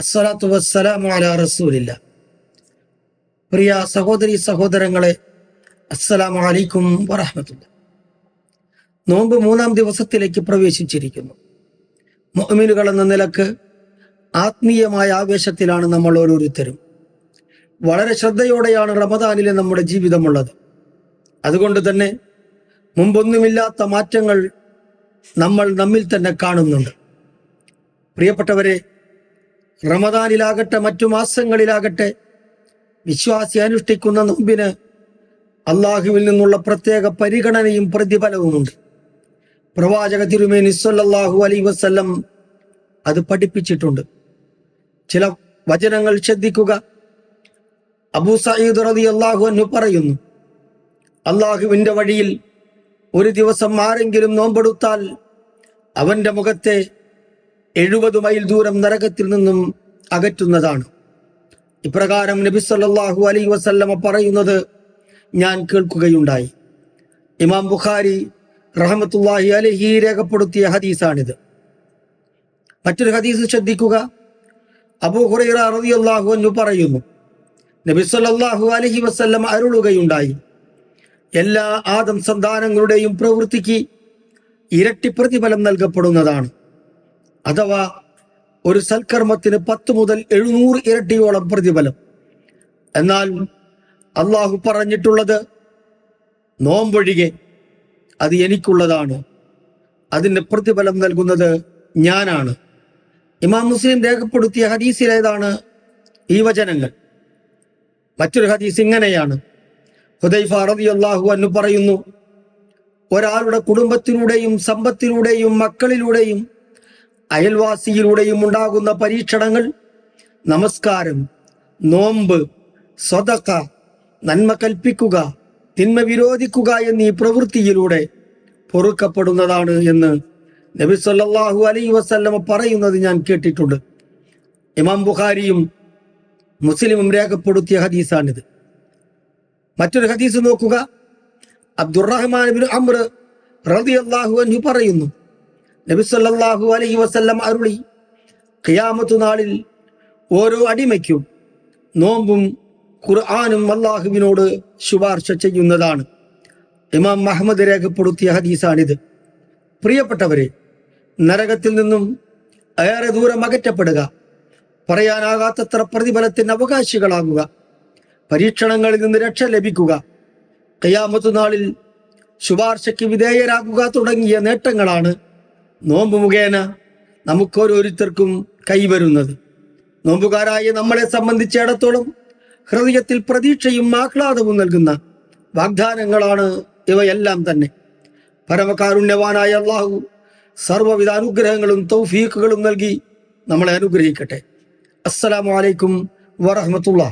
അസ്സലാത്തു വസ്സലാമു പ്രിയ സഹോദരി സഹോദരങ്ങളെ അസ്സലാമു അലൈക്കും വറഹമത്തുള്ള. നോമ്പ് മൂന്നാം ദിവസത്തിലേക്ക് പ്രവേശിച്ചിരിക്കുന്നു. മൊമിനുകൾ എന്ന നിലയ്ക്ക് ആത്മീയമായ ആവേശത്തിലാണ് നമ്മൾ ഓരോരുത്തരും. വളരെ ശ്രദ്ധയോടെയാണ് റമദാനിലെ നമ്മുടെ ജീവിതമുള്ളത്. അതുകൊണ്ട് തന്നെ മുമ്പൊന്നുമില്ലാത്ത മാറ്റങ്ങൾ നമ്മൾ നമ്മിൽ തന്നെ കാണുന്നുണ്ട്. പ്രിയപ്പെട്ടവരെ റമദാനിലാകട്ടെ മറ്റു മാസങ്ങളിലാകട്ടെ വിശ്വാസി അനുഷ്ഠിക്കുന്ന നോമ്പിന് അള്ളാഹുവിൽ നിന്നുള്ള പ്രത്യേക പരിഗണനയും പ്രതിഫലവുമുണ്ട്. പ്രവാചക തിരുമേനി സല്ലല്ലാഹു അലൈ വസ്ല്ലം അത് പഠിപ്പിച്ചിട്ടുണ്ട്. ചില വചനങ്ങൾ ശ്രദ്ധിക്കുക. അബൂ സയ്യിദ് റതി അള്ളാഹു എന്നു പറയുന്നു അള്ളാഹുവിന്റെ വഴിയിൽ ഒരു ദിവസം ആരെങ്കിലും നോമ്പെടുത്താൽ അവന്റെ മുഖത്തെ എഴുപത് മൈൽ ദൂരം നരകത്തിൽ നിന്നും അകറ്റുന്നതാണ്. ഇപ്രകാരം നബി സല്ലാഹു അലൈ വസല്ലമ പറയുന്നത് ഞാൻ കേൾക്കുകയുണ്ടായി. ഇമാം ബുഖാരി റഹമത്തുല്ലാഹി അലഹി രേഖപ്പെടുത്തിയ ഹദീസാണിത്. മറ്റൊരു ഹദീസ് ശ്രദ്ധിക്കുക. അബൂ ഹുറൈറ റളിയല്ലാഹു അൻഹു പറയുന്നു നബി സല്ലല്ലാഹു അലൈഹി വസല്ലം അരുളുകയുണ്ടായി. എല്ലാ ആദം സന്താനങ്ങളുടെയും പ്രവൃത്തിക്ക് ഇരട്ടി പ്രതിഫലം നൽകപ്പെടുന്നതാണ്. അഥവാ ഒരു സൽക്കർമ്മത്തിന് പത്ത് മുതൽ എഴുന്നൂറ് ഇരട്ടിയോളം പ്രതിഫലം. എന്നാൽ അള്ളാഹു പറഞ്ഞിട്ടുള്ളത് നോമ്പൊഴികെ അത് എനിക്കുള്ളതാണ്. അതിന് പ്രതിഫലം നൽകുന്നത് ഞാനാണ്. ഇമാം മുസ്ലിം രേഖപ്പെടുത്തിയ ഹദീസിലേതാണ് ഈ വചനങ്ങൾ. മറ്റൊരു ഹദീസ് ഇങ്ങനെയാണ്. ഹുദൈഫ റളിയല്ലാഹു അൻഹു പറയുന്നു ഒരാളുടെ കുടുംബത്തിലൂടെയും സമ്പത്തിലൂടെയും മക്കളിലൂടെയും അയൽവാസിയിലൂടെയും ഉണ്ടാകുന്ന പരീക്ഷണങ്ങൾ നമസ്കാരം നോമ്പ് സ്വതക്ക നന്മ കൽപ്പിക്കുക തിന്മ വിരോധിക്കുക എന്നീ പ്രവൃത്തിയിലൂടെ പൊറുക്കപ്പെടുന്നതാണ് എന്ന് നബി സല്ലല്ലാഹു അലൈഹി വസല്ലമ പറയുന്നത് ഞാൻ കേട്ടിട്ടുണ്ട്. ഇമാം ബുഖാരിയും മുസ്ലിമും രേഖപ്പെടുത്തിയ ഹദീസാണിത്. മറ്റൊരു ഹദീസ് നോക്കുക. അബ്ദുറഹ്മാൻ അമ്ര റളിയല്ലാഹു അൻഹു പറയുന്നു നബി സല്ലല്ലാഹു അലൈഹി വസല്ലം അരുളി ഖിയാമത്തു നാളിൽ ഓരോ അടിമയ്ക്കും നോമ്പും ഖുർആാനും അള്ളാഹുവിനോട് ശുപാർശ ചെയ്യുന്നതാണ്. ഇമാം മഹമ്മദ് രേഖപ്പെടുത്തിയ ഹദീസാണിത്. പ്രിയപ്പെട്ടവരെ നരകത്തിൽ നിന്നും ഏറെ ദൂരം അകറ്റപ്പെടുക പറയാനാകാത്തത്ര പ്രതിഫലത്തിന് അവകാശികളാകുക പരീക്ഷണങ്ങളിൽ നിന്ന് രക്ഷ ലഭിക്കുക കയ്യാമത്തു നാളിൽ ശുപാർശയ്ക്ക് വിധേയരാകുക തുടങ്ങിയ നേട്ടങ്ങളാണ് നോമ്പ് മുഖേന നമുക്കോരോരുത്തർക്കും കൈവരുന്നത് നോമ്പുകാരായ നമ്മളെ സംബന്ധിച്ചിടത്തോളം ഹൃദയത്തിൽ പ്രതീക്ഷയും ആഹ്ലാദവും നൽകുന്ന വാഗ്ദാനങ്ങളാണ് ഇവയെല്ലാം തന്നെ. പരമകാരുണ്യവാനായ അള്ളാഹു സർവവിധ അനുഗ്രഹങ്ങളും തൗഫീഖുകളും നൽകി നമ്മളെ അനുഗ്രഹിക്കട്ടെ. അസ്സലാമു അലൈക്കും വറഹമത്തുള്ള